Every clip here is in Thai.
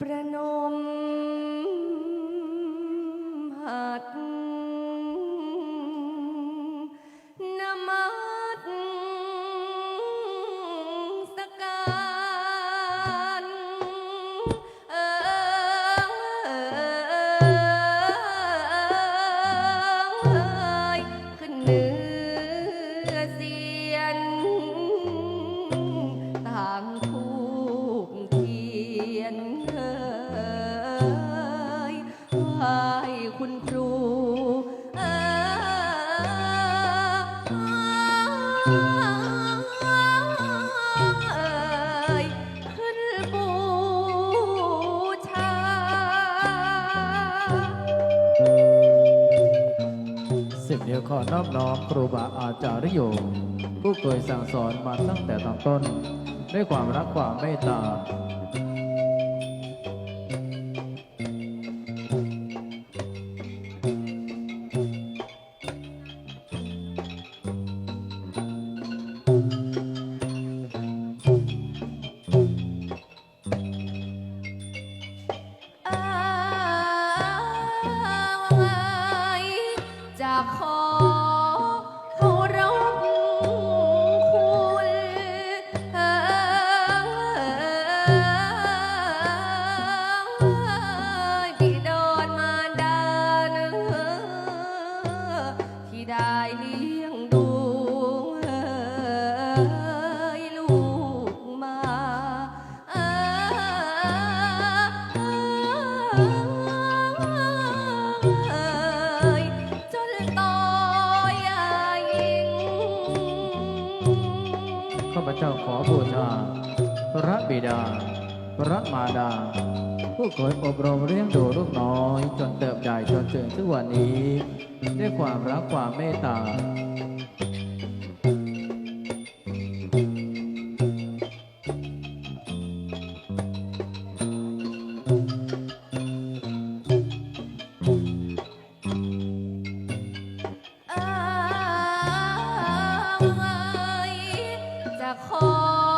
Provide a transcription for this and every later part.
ประนม คุณครูเอ่ยขึ้นบูชา สิบนิ้วขอนอบน้อมครูบาอาจารย์โยมผู้เคยสั่งสอนมาตั้งแต่ตอนต้น ด้วยความรักความเมตตา ข้าพเจ้าขอบูชา พระบิดา พระมารดา ผู้เคยอบรมเลี้ยงดูลูกน้อย จนเติบใหญ่จนถึงทุกวันนี้ ด้วยความรักความเมตตา จะ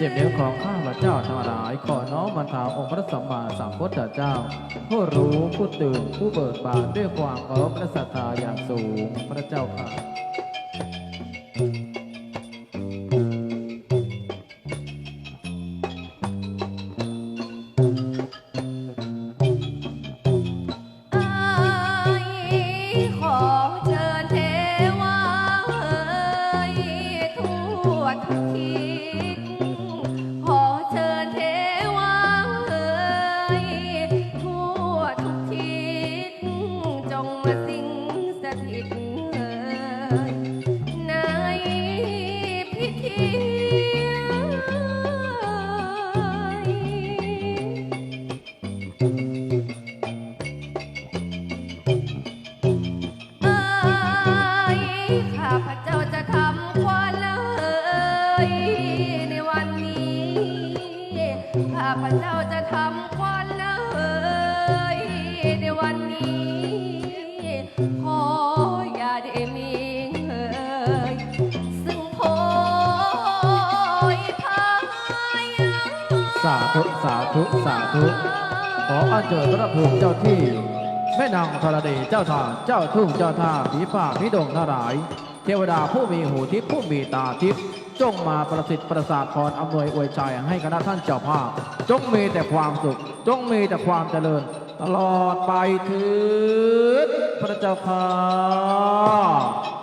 เสียบนิ้วของข้าพเจ้าทั้งหลาย ขอน้อมบรรทาองค์พระสัมมาสัมพุทธเจ้า ผู้รู้ผู้ตื่นผู้เบิกบานด้วยความเคารพและศรัทธาอย่างสูงพระเจ้าค่ะาธุสาธุสาธุขออัญเชิญพระภูมิเจ้าที่แม่นางธรณีเจ้าทางเจ้าทุ่งเจ้าท่าผีฝ่าผีดงทหลาย เทวดาผู้มีหูทิพย์ผู้มีตาทิพย์จงมาประสิทธิ์ประสาทพรอำนวยอวยใจให้คณะท่านเจ้าภาพ จงมีแต่ความสุข จงมีแต่ความเจริญ ตลอดไปถึงพระเจ้าค่ะ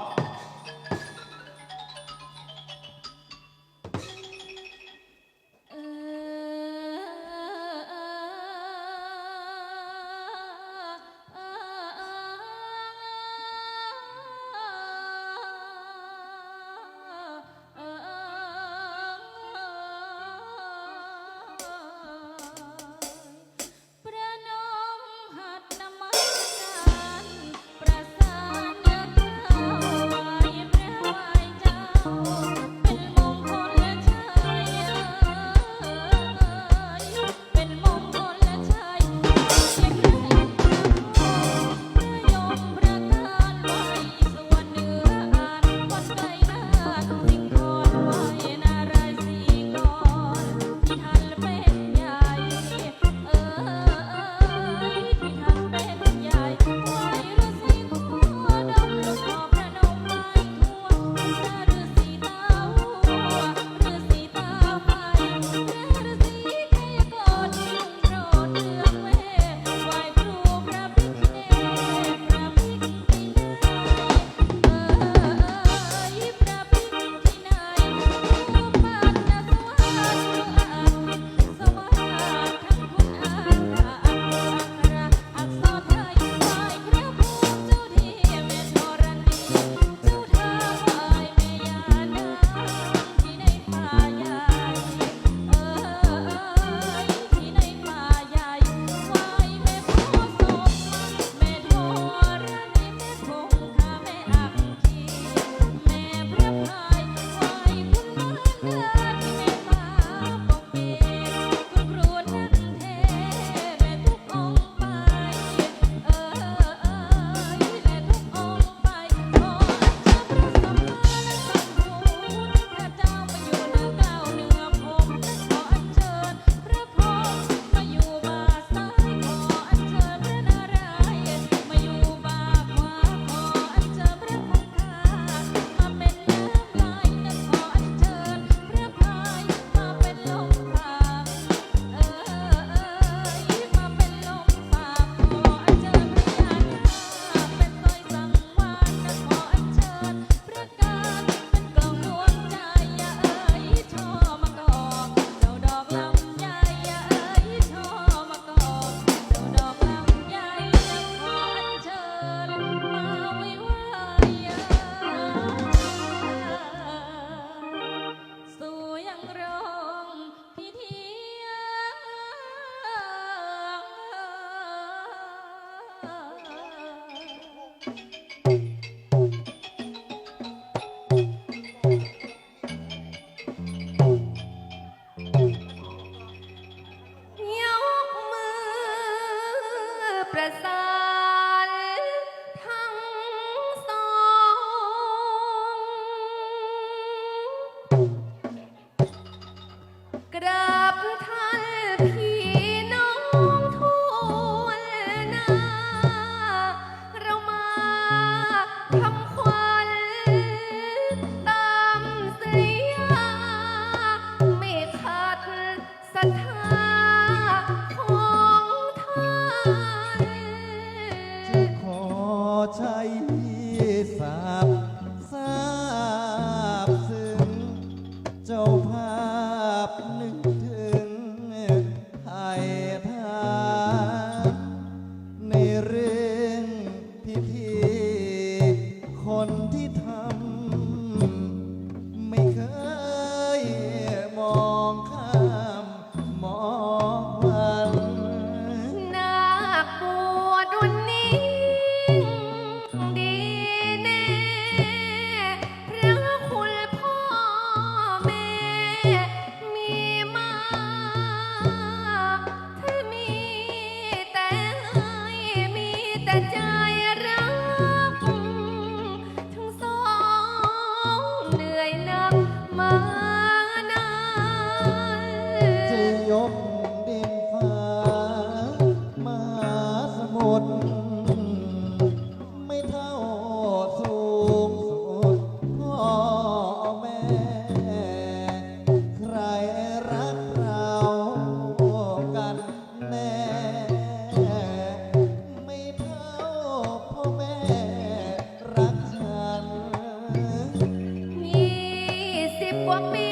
สิบ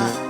ก